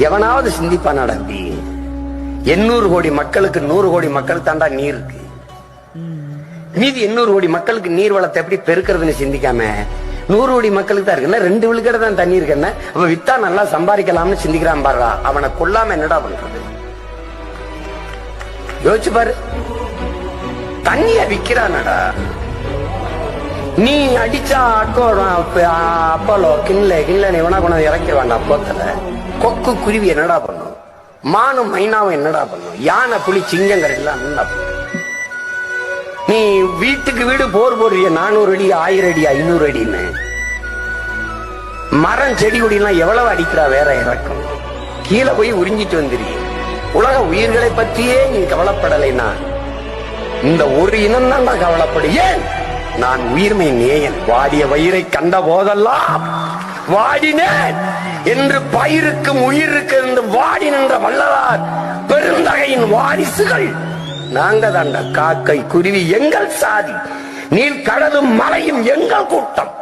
எவனாவது சிந்திப்பானாடா அப்படி எண்ணூறு கோடி மக்களுக்கு நூறு கோடி மக்கள் தாண்டா நீர் இருக்கு. மீதி எண்ணூறு கோடி மக்களுக்கு நீர் வளத்தை எப்படி பெருக்கிறதுன்னு சிந்திக்காம நூறு கோடி மக்களுக்கு தான் இருக்குன்னா ரெண்டு விழுக்கிற தான் தண்ணி இருக்குன்னா அவன் வித்தா நல்லா சம்பாதிக்கலாம்னு சிந்திக்கிறான் பாருடா. அவனை கொல்லாம என்னடா பண்றது? யோசிச்சு பாரு. தண்ணிய விக்கிறானடா. நீ அடிச்சா அக்கோ அப்போலோ கிண்ல கிண்ல நீ வேணா கொண்டு இறக்க வேண்டாம் போத்தல கொக்கு குருவி என்னடா பண்ணும்? மானும் மைனாவும் என்னடா பண்ணும்? யானை புலி சிங்கங்கள் எல்லாம் என்னடா பண்ணும்? நீ வீட்டுக்கு வீடு போர் போடுறிய நானூறு அடி ஆயிரம் அடி ஐநூறு அடின்னு. மரம் செடி கொடியெல்லாம் எவ்வளவு அடிக்கிறா வேற இறக்கும். கீழே போய் உறிஞ்சிட்டு வந்துருக்க. உலக உயிர்களை பற்றியே நீ கவலைப்படலைனா இந்த ஒரு இனம் தான் கவலைப்படு ஏன் நான் உயிர்மை நேயன். வாடிய வயிறை கண்ட போதெல்லாம் வாடினேன். என்று பயிருக்கும் உயிருக்கு இருந்து வாடி நின்ற வல்லதார் பெருந்தகையின் வாரிசுகள். நாங்க தாண்ட காக்கை குருவி எங்கள் சாதி. நீல் கடலும் மலையும் எங்கள் கூட்டம்.